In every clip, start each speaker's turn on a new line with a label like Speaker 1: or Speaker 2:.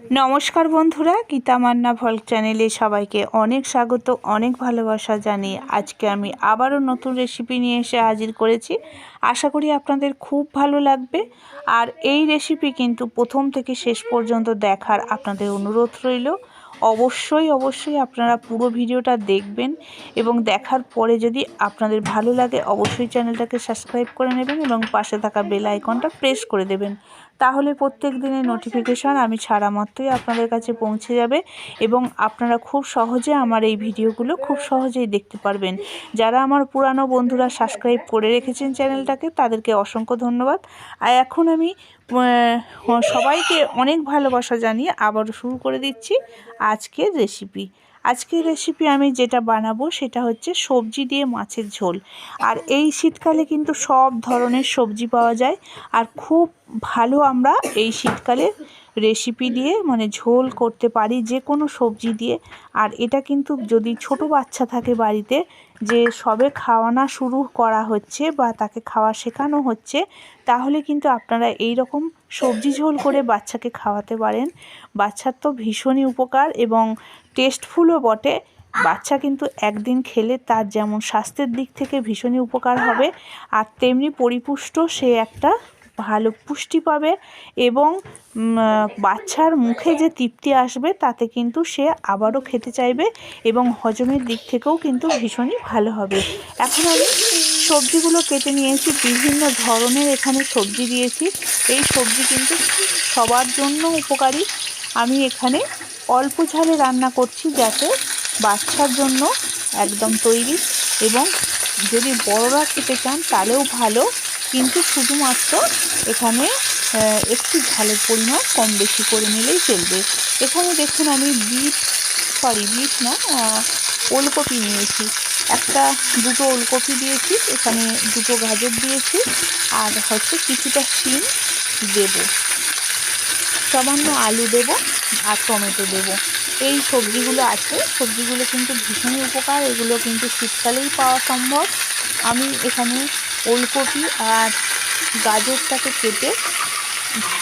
Speaker 1: নমস্কার বন্ধুরা, গীতা মান্না ভল চ্যানেলে সবাইকে অনেক স্বাগত, অনেক ভালোবাসা জানিয়ে আজকে আমি আবারও নতুন রেসিপি নিয়ে এসে হাজির করেছি। আশা করি আপনাদের খুব ভালো লাগবে। আর এই রেসিপি কিন্তু প্রথম থেকে শেষ পর্যন্ত দেখার আপনাদের অনুরোধ রইল। অবশ্যই অবশ্যই আপনারা পুরো ভিডিওটা দেখবেন এবং দেখার পরে যদি আপনাদের ভালো লাগে, অবশ্যই চ্যানেলটাকে সাবস্ক্রাইব করে নেবেন এবং পাশে থাকা বেল আইকনটা প্রেস করে দেবেন। তাহলে প্রত্যেক দিনের নোটিফিকেশান আমি ছাড়া মাত্রই আপনাদের কাছে পৌঁছে যাবে এবং আপনারা খুব সহজে আমার এই ভিডিওগুলো খুব সহজেই দেখতে পারবেন। যারা আমার পুরানো বন্ধুরা সাবস্ক্রাইব করে রেখেছেন চ্যানেলটাকে তাদেরকে অসংখ্য ধন্যবাদ। আর এখন আমি সবাইকে অনেক ভালোবাসা জানিয়ে আবারও শুরু করে দিচ্ছি আজকের রেসিপি আজকের রেসিপি আমি যেটা বানাবো সেটা হচ্ছে সবজি দিয়ে মাছের ঝোল। আর এই শীতকালে কিন্তু সব ধরনের সবজি পাওয়া যায়। আর খুব ভালো আমরা এই শীতকালে রেসিপি দিয়ে মানে ঝোল করতে পারি যে কোনো সবজি দিয়ে। আর এটা কিন্তু যদি ছোট বাচ্চা থাকে বাড়িতে যে সবে খাওয়ানো শুরু করা হচ্ছে বা তাকে খাওয়া শেখানো হচ্ছে, তাহলে কিন্তু আপনারা এই রকম সবজি ঝোল করে বাচ্চাকে খাওয়াতে পারেন। বাচ্চার তো ভীষণই উপকার এবং টেস্টফুলও বটে। বাচ্চা কিন্তু একদিন খেলে তার যেমন স্বাস্থ্যের দিক থেকে ভীষণই উপকার হবে, আর তেমনি পরিপুষ্ট সে একটা ভালো পুষ্টি পাবে এবং বাচ্চার মুখে যে তৃপ্তি আসবে তাতে কিন্তু সে আবারও খেতে চাইবে এবং হজমের দিক থেকেও কিন্তু ভীষণই ভালো হবে। এখন আমি সবজিগুলো কেটে নিয়েছি, বিভিন্ন ধরনের এখানে সবজি দিয়েছি। এই সবজি কিন্তু সবার জন্য উপকারী। আমি এখানে অল্প ঝালে রান্না করছি যাতে বাচ্চার জন্য একদম তৈরি এবং যদি বড়রা খেতে চান তাহলেও ভালো। কিন্তু শুধুমাত্র এখানে একটু ঝালের পরিমাণ কম বেশি করে নিলেই চলবে। এখানে দেখুন আমি বিট সরি বিট না ওলকপি নিয়েছি। একটা, দুটো ওলকপি দিয়েছি, এখানে দুটো গাজর দিয়েছি, আর হচ্ছে কিছুটা শিম দেব। সামান্য আলু দেব আর টমেটো দেব। এই সবজিগুলো আছে, সবজিগুলো কিন্তু ভীষণই উপকার, এগুলো কিন্তু শীতকালেই পাওয়া সম্ভব। আমি এখানে ওলকপি আর গাজরটাকে কেটে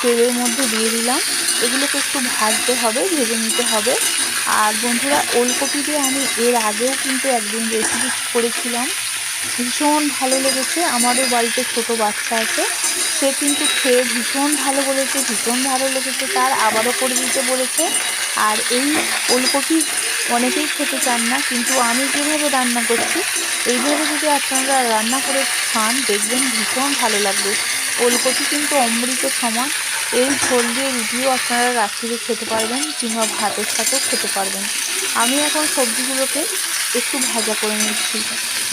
Speaker 1: তেলের মধ্যে দিয়ে দিলাম। এগুলোকে একটু ভাজতে হবে, ভেজে নিতে হবে। আর বন্ধুরা, ওলকপি দিয়ে আমি এর আগেও কিন্তু একদিন রেসিপি করেছিলাম। ভীষণ ভালো লেগেছে। আমাদের বাড়িতে ছোট বাচ্চা আছে। সে কিন্তু খেয়ে ভীষণ ভালো বলেছে, ভীষণ ভালো লেগেছে। তার আবারও করে দিতে বলেছে। আর এই ওলকপি অনেকেই খেতে চান না, কিন্তু আমি যেভাবে রান্না করছি, এইভাবে যদি আপনারা রান্না করে খান, দেখবেন ভীষণ ভালো লাগবে। ওলকপি কিন্তু অমৃত সমান। এই ঝোল দিয়ে রুটিও আপনারা রাত্রিরে খেতে পারবেন, কিংবা ভাতের সাথেও খেতে পারবেন। আমি এখন সবজিগুলোকে একটু ভাজা করে নিচ্ছি।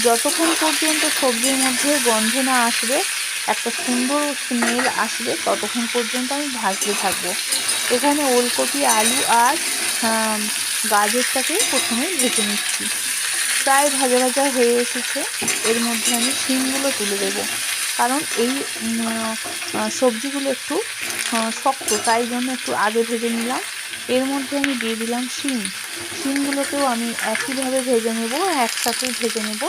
Speaker 1: যতক্ষণ পর্যন্ত সবজির মধ্যে গন্ধ না আসবে, একটা সুন্দর স্মেল আসবে, ততক্ষণ পর্যন্ত আমি ভাজতে থাকব। এখানে ওলকপি, আলু আর গাজরটাকে প্রথমে ভেজে নিচ্ছি। প্রায় ভাজা ভাজা হয়ে এসেছে। এর মধ্যে আমি শিমগুলো তুলে দেবো। কারণ এই সবজিগুলো একটু শক্ত, তাই জন্য একটু আগে ভেজে নিলাম। এর মধ্যে আমি দিয়ে দিলাম শিম। শিমগুলোকেও আমি একইভাবে ভেজে নেব, একসাথেই ভেজে নেব।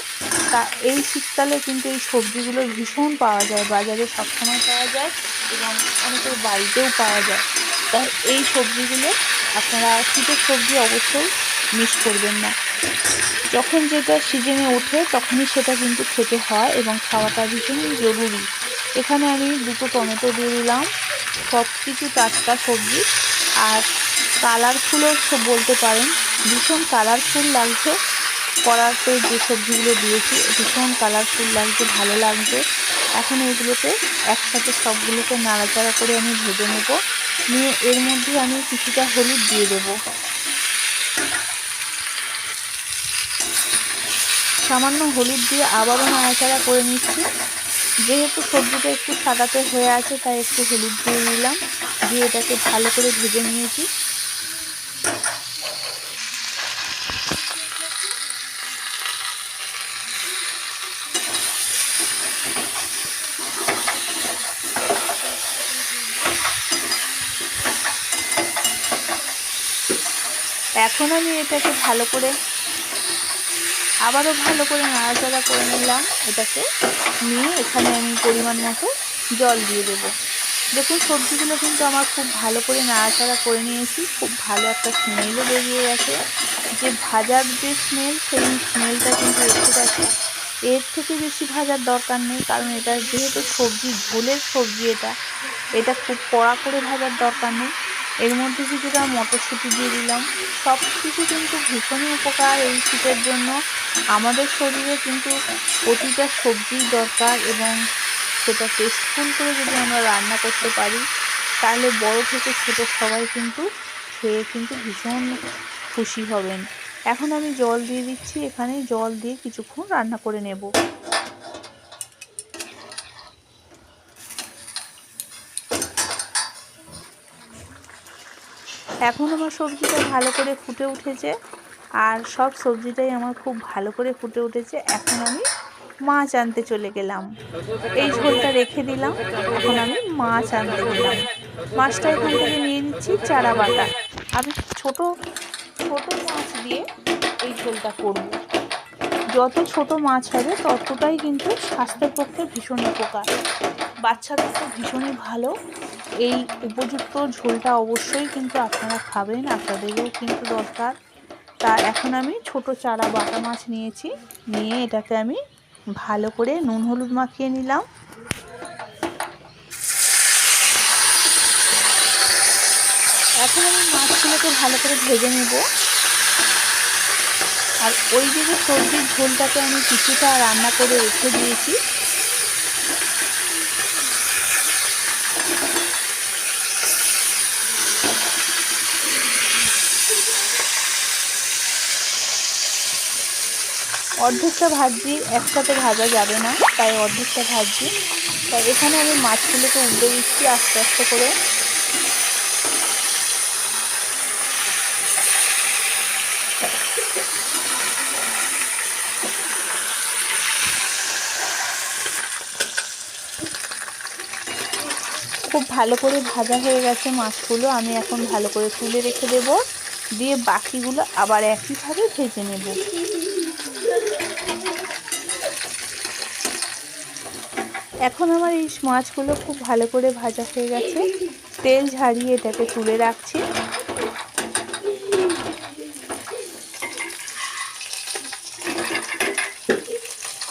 Speaker 1: তা, এই শীতকালে কিন্তু এই সবজিগুলো ভীষণ পাওয়া যায়, বাজারে সবসময় পাওয়া যায় এবং অনেকের বাড়িতেও পাওয়া যায়। তাই এই সবজিগুলো আপনারা শীতের সবজি অবশ্যই মিস করবেন না। যখন যেটা সিজনে ওঠে তখনই সেটা কিন্তু খেতে হয় এবং খাওয়াটা ভীষণই জরুরি। এখানে আমি দুটো টমেটো দিয়ে দিলাম সব কিছু টাটকা সবজি। আর কালারফুলও বলতে পারেন, ভীষণ কালারফুল লাগছে। কড়াতে যে সবজিগুলো দিয়েছি, ভীষণ কালারফুল লাগছে, ভালো লাগছে। এখন এইগুলোকে একসাথে সবগুলোকে নাড়াচাড়া করে আমি ভেজে নেব। নিয়ে এর মধ্যে আমি কিছুটা হলুদ দিয়ে দেবো। সামান্য হলুদ দিয়ে আবারও নাড়াচাড়া করে নিচ্ছি। যেহেতু সবজিটা একটু সাদাতে হয়ে আছে, তাই একটু হলুদ দিয়ে নিলাম। দিয়ে এটাকে ভালো করে ভেজে নিয়েছি। এখন আমি এটাকে ভালো করে আবারও ভালো করে নাড়াচাড়া করে নিলাম। এটাকে নিয়ে এখানে আমি পরিমাণ মতো জল দিয়ে দেব। দেখুন, সবজিগুলো কিন্তু আমার খুব ভালো করে নাড়াচাড়া করে নিয়েছি। খুব ভালো একটা স্মেলও বেরিয়ে গেছে। যে ভাজার যে স্মেল সেই স্মেলটা কিন্তু এসে গেছে। এর থেকে বেশি ভাজার দরকার নেই, কারণ এটা যেহেতু সবজি, ঝোলের সবজি এটা এটা খুব কড়া করে ভাজার দরকার নেই। এর মধ্যে কিছুটা মটরশুঁটি দিয়ে দিলাম। সব কিছু কিন্তু ভীষণই উপকার এই শীতের জন্য। আমাদের শরীরে কিন্তু প্রতিটা সবজির দরকার এবং সেটা টেস্টফুল করে যদি আমরা রান্না করতে পারি, তাহলে বড় থেকে ছোটো সবাই কিন্তু খেয়ে কিন্তু ভীষণ খুশি হবেন। এখন আমি জল দিয়ে দিচ্ছি। এখানে জল দিয়ে কিছুক্ষণ রান্না করে নেব। এখন আমার সবজিটা ভালো করে ফুটে উঠেছে আর সব সবজিটাই আমার খুব ভালো করে ফুটে উঠেছে। এখন আমি মাছ আনতে চলে গেলাম। এই ঝোলটা রেখে দিলাম। এখন আমি মাছ আনতে গেলাম। মাছটা এখান থেকে নিয়ে নিচ্ছি চারা বাটা। আমি ছোট ছোট মাছ দিয়ে এই ঝোলটা করব। যত ছোট মাছ হবে ততটাই কিন্তু স্বাস্থ্যের পক্ষে ভীষণ উপকার। বাচ্চাদের তো ভীষণই ভালো। এই উপযুক্ত ঝোলটা অবশ্যই কিন্তু আপনারা খাবেন, আপনাদেরও কিন্তু দরকার। তা এখন আমি ছোট চারা বাটা মাছ নিয়েছি, নিয়ে এটাকে আমি ভালো করে নুন হলুদ মাখিয়ে নিলাম। এখন আমি মাছগুলোকে ভালো করে ভেজে নেব। আর ওই দিকে সবজির ঝোলটাকে আমি কিছুটা রান্না করে রেখে দিয়েছি অর্ধেকটা ভাজি, একসাথে ভাজা যাবে না, তাই অর্ধেকটা ভাজি। তাই এখানে আমি মাছগুলোকে উল্টে দিচ্ছি আস্তে আস্তে করে। খুব ভালো করে ভাজা হয়ে গেছে মাছগুলো, আমি এখন ভালো করে তুলে রেখে দেব। দিয়ে বাকিগুলো আবার একইভাবে ভেজে নেব। এখন আমার এই মাছগুলো খুব ভালো করে ভাজা হয়ে গেছে। তেল ঝাড়িয়ে এটাকে তুলে রাখছি।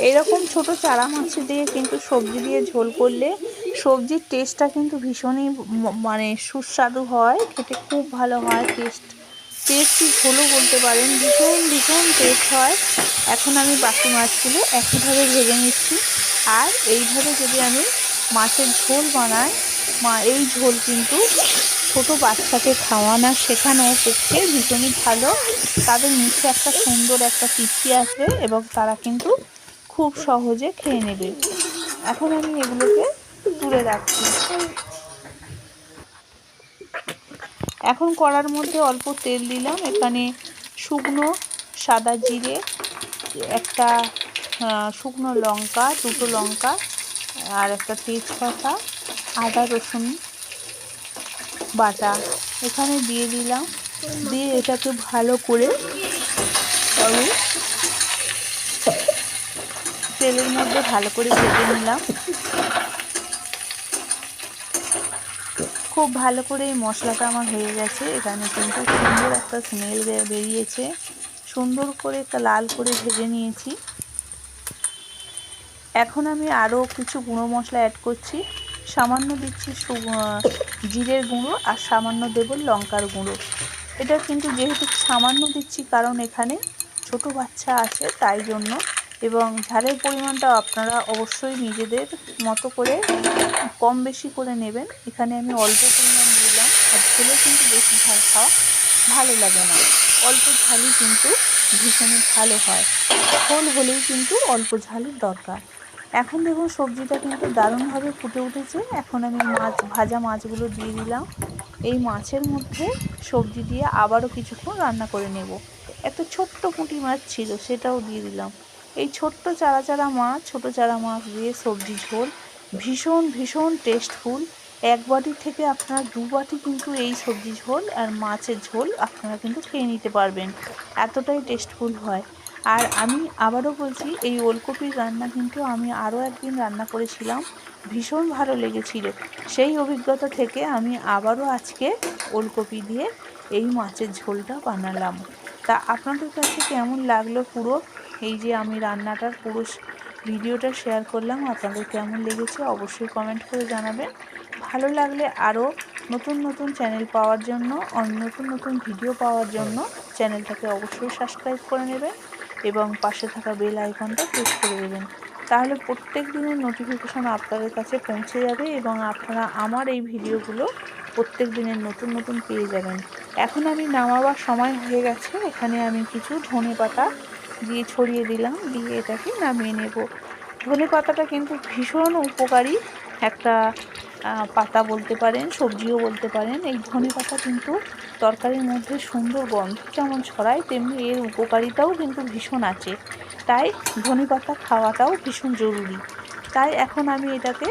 Speaker 1: এরকম ছোট চারা মাছ দিয়ে কিন্তু সবজি দিয়ে ঝোল করলে সবজির টেস্টটা কিন্তু ভীষণই মানে সুস্বাদু হয়, খেতে খুব ভালো হয় টেস্ট টেস্টি ঝোলও বলতে পারেন। ভীষণ ভীষণ টেস্ট হয়। এখন আমি বাকি মাছগুলো একইভাবে ভেজে নিচ্ছি। আর এইভাবে যদি আমি মাছের ঝোল বানাই, মা, এই ঝোল কিন্তু ছোট বাচ্চাকে খাওয়ানো শেখানোর পক্ষে ভীষণই ভালো। তাদের মুখে একটা সুন্দর একটা তৃপ্তি আসবে এবং তারা কিন্তু খুব সহজে খেয়ে নেবে। এখন আমি এগুলোকে তুলে রাখছি। এখন কড়ার মধ্যে অল্প তেল দিলাম। এখানে শুকনো সাদা জিরে, একটা শুকনো লঙ্কা, দুটো লঙ্কা, আর একটা তেজপাতা, আদা, রসুন বাটা এখানে দিয়ে দিলাম। দিয়ে এটাকে ভালো করে আমি তেলের মধ্যে ভালো করে ভেজে নিলাম। খুব ভালো করে এই মশলাটা আমার হয়ে গেছে। এখানে কিন্তু সুন্দর একটা স্মেল বেরিয়েছে। সুন্দর করে একটা লাল করে ভেজে নিয়েছি। এখন আমি আরও কিছু গুঁড়ো মশলা অ্যাড করছি। সামান্য দিচ্ছি জিরের গুঁড়ো আর সামান্য দেব লঙ্কার গুঁড়ো। এটা কিন্তু যেহেতু সামান্য দিচ্ছি কারণ এখানে ছোট বাচ্চা আছে, তাই জন্য এবং ঝালের পরিমাণটা আপনারা অবশ্যই নিজেদের মতো করে কম বেশি করে নেবেন। এখানে আমি অল্প পরিমাণ দিলাম। আর ঝোলে কিন্তু বেশি ঝাল খাওয়া ভালো লাগে না। অল্প ঝালই কিন্তু ভীষণই ভালো হয়। ঝোল হলেই কিন্তু অল্প ঝালের দরকার। এখন দেখুন সবজিটা কিন্তু দারুণভাবে ফুটে উঠেছে। এখন আমি মাছ, ভাজা মাছগুলো দিয়ে দিলাম। এই মাছের মধ্যে সবজি দিয়ে আবারও কিছুক্ষণ রান্না করে নেব। একটা ছোট্ট পুঁটি মাছ ছিল, সেটাও দিয়ে দিলাম। এই ছোট্ট চারা চারা মাছ ছোটো চারা মাছ দিয়ে সবজি ঝোল, ভীষণ ভীষণ টেস্টফুল এক বাটি থেকে আপনারা দু বাটি কিন্তু এই সবজি ঝোল আর মাছের ঝোল আপনারা কিন্তু খেয়ে নিতে পারবেন। এতটাই টেস্টফুল হয়। আর আমি আবারও বলছি, এই ওলকপির রান্না কিন্তু আমি আরও একদিন রান্না করেছিলাম। ভীষণ ভালো লেগেছিল। সেই অভিজ্ঞতা থেকে আমি আবারও আজকে ওলকপি দিয়ে এই মাছের ঝোলটা বানালাম। তা আপনাদের কাছে কেমন লাগল পুরো? এই যে আমি রান্নাটার পুরো ভিডিওটা শেয়ার করলাম, আপনাদের কেমন লেগেছে অবশ্যই কমেন্ট করে জানাবেন। ভালো লাগলে আরও নতুন নতুন চ্যানেল পাওয়ার জন্য নতুন নতুন ভিডিও পাওয়ার জন্য চ্যানেলটাকে অবশ্যই সাবস্ক্রাইব করে নেবেন এবং পাশে থাকা বেল আইকনটা প্রেস করে দেবেন। তাহলে প্রত্যেক দিনের নোটিফিকেশান আপনাদের কাছে পৌঁছে যাবে এবং আপনারা আমার এই ভিডিওগুলো প্রত্যেক দিনের নতুন নতুন পেয়ে যাবেন। এখন আমি নামাবার সময় হয়ে গেছে, এখানে আমি কিছু ধনে পাতা দিয়ে ছড়িয়ে দিলাম, দিয়ে এটাকে নামিয়ে নেব। ধনে পাতাটা কিন্তু ভীষণ উপকারী একটা পাতা বলতে পারেন, সবজিও বলতে পারেন। এই ধনে পাতা কিন্তু তরকারির মধ্যে সুন্দর গন্ধ যেমন ছড়ায়, তেমনি এর উপকারিতাও কিন্তু ভীষণ আছে। তাই ধনে পাতা খাওয়াটাও ভীষণ জরুরি। তাই এখন আমি এটাকে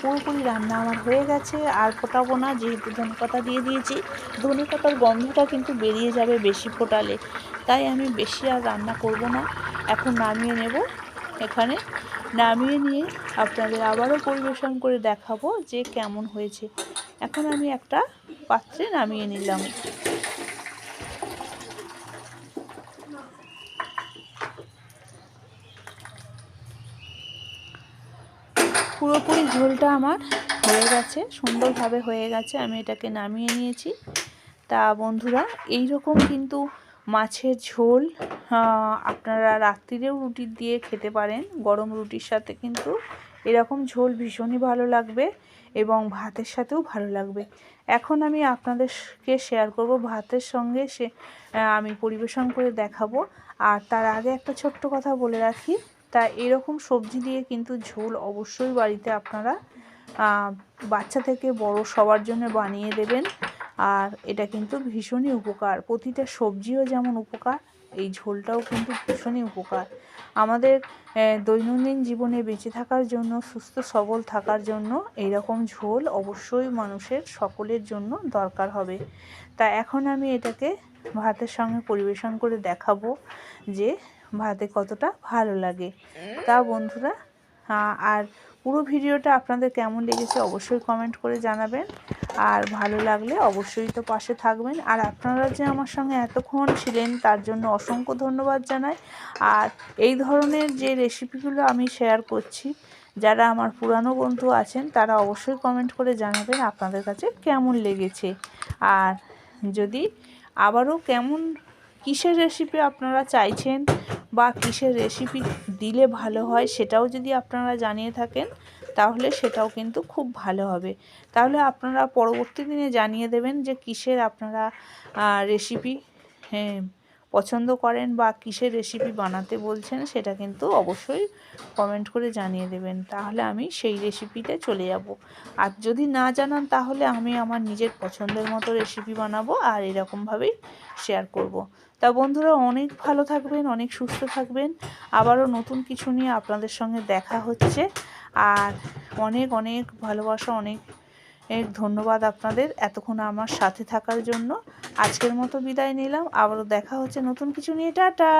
Speaker 1: পুরোপুরি রান্না আমার হয়ে গেছে, আর ফোটাবো না যেহেতু ধনে পাতা দিয়ে দিয়েছি। ধনে পাতার গন্ধটা কিন্তু বেরিয়ে যাবে বেশি ফোটালে, তাই আমি বেশি আর রান্না করব না। এখন নামিয়ে নেব, এখানে নামিয়ে নিয়ে আপনাদের আবারও পরিবেশন করে দেখাবো যে কেমন হয়েছে। এখন আমি একটা পাত্রে নামিয়ে নিলাম। পুরোপুরি ঝোলটা আমার হয়ে গেছে, সুন্দরভাবে হয়ে গেছে, আমি এটাকে নামিয়ে নিয়েছি। তা বন্ধুরা এই রকম কিন্তু মাছের ঝোল আপনারা রাত্রিরেও রুটি দিয়ে খেতে পারেন, গরম রুটির সাথে কিন্তু এরকম ঝোল ভীষণই ভালো লাগবে এবং ভাতের সাথেও ভালো লাগবে। এখন আমি আপনাদেরকে শেয়ার করব ভাতের সঙ্গে সে আমি পরিবেশন করে দেখাবো। আর তার আগে একটা ছোট্ট কথা বলে রাখি তা এরকম সবজি দিয়ে কিন্তু ঝোল অবশ্যই বাড়িতে আপনারা বাচ্চা থেকে বড় সবার জন্য বানিয়ে দেবেন। আর এটা কিন্তু ভীষণই উপকার। প্রতিটা সবজিও যেমন উপকার, এই ঝোলটাও কিন্তু ভীষণই উপকার। আমাদের দৈনন্দিন জীবনে বেঁচে থাকার জন্য, সুস্থ সবল থাকার জন্য এইরকম ঝোল অবশ্যই মানুষের সকলের জন্য দরকার হবে। তা এখন আমি এটাকে ভাতের সঙ্গে পরিবেশন করে দেখাবো যে ভাতে কতটা ভালো লাগে। তা বন্ধুরা আর পুরো ভিডিওটা আপনাদের কেমন লেগেছে অবশ্যই কমেন্ট করে জানাবেন। আর ভালো লাগলে অবশ্যই তো পাশে থাকবেন। আর আপনারা যে আমার সঙ্গে এতক্ষণ ছিলেন, তার জন্য অসংখ্য ধন্যবাদ জানাই। আর এই ধরনের যে রেসিপিগুলো আমি শেয়ার করছি, যারা আমার পুরানো বন্ধু আছেন, তারা অবশ্যই কমেন্ট করে জানাবেন আপনাদের কাছে কেমন লেগেছে। আর যদি আবারও কেমন, কিসের রেসিপি আপনারা চাইছেন বা কিসের রেসিপি দিলে ভালো হয় সেটাও যদি আপনারা জানিয়ে থাকেন, তাহলে সেটাও কিন্তু খুব ভালো হবে। তাহলে আপনারা পরবর্তী দিনে জানিয়ে দেবেন যে কিসের আপনারা রেসিপি হ্যাঁ। পছন্দ করেন বা কিসের রেসিপি বানাতে বলছেন সেটা কিন্তু অবশ্যই কমেন্ট করে জানিয়ে দেবেন। তাহলে আমি সেই রেসিপিতে চলে যাব। আর যদি না জানান তাহলে আমি আমার নিজের পছন্দের মতো রেসিপি বানাবো আর এরকমভাবেই শেয়ার করব। তা বন্ধুরা অনেক ভালো থাকবেন, অনেক সুস্থ থাকবেন। আবারও নতুন কিছু নিয়ে আপনাদের সঙ্গে দেখা হচ্ছে। আর অনেক অনেক ভালোবাসা, অনেক ধন্যবাদ আপনাদের এতক্ষণ আমার সাথে থাকার জন্য। আজকের মতো বিদায় নিলাম। আবারও দেখা হচ্ছে নতুন কিছু নিয়ে। টাটা!